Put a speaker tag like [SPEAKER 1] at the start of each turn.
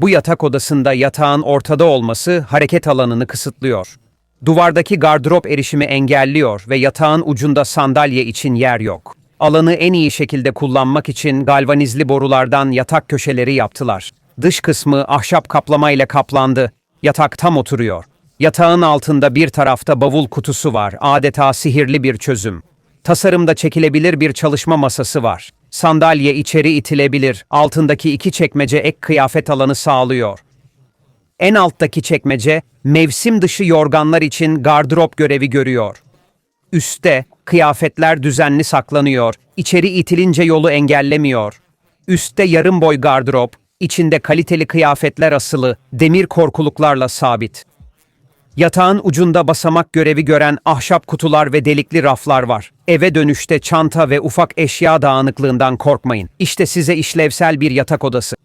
[SPEAKER 1] Bu yatak odasında yatağın ortada olması hareket alanını kısıtlıyor. Duvardaki gardırop erişimi engelliyor ve yatağın ucunda sandalye için yer yok. Alanı en iyi şekilde kullanmak için galvanizli borulardan yatak köşeleri yaptılar. Dış kısmı ahşap kaplamayla kaplandı. Yatak tam oturuyor. Yatağın altında bir tarafta bavul kutusu var. Adeta sihirli bir çözüm. Tasarımda çekilebilir bir çalışma masası var. Sandalye içeri itilebilir. Altındaki iki çekmece ek kıyafet alanı sağlıyor. En alttaki çekmece mevsim dışı yorganlar için gardırop görevi görüyor. Üste kıyafetler düzenli saklanıyor. İçeri itilince yolu engellemiyor. Üste yarım boy gardırop, içinde kaliteli kıyafetler asılı, demir korkuluklarla sabit. Yatağın ucunda basamak görevi gören ahşap kutular ve delikli raflar var. Eve dönüşte çanta ve ufak eşya dağınıklığından korkmayın. İşte size işlevsel bir yatak odası.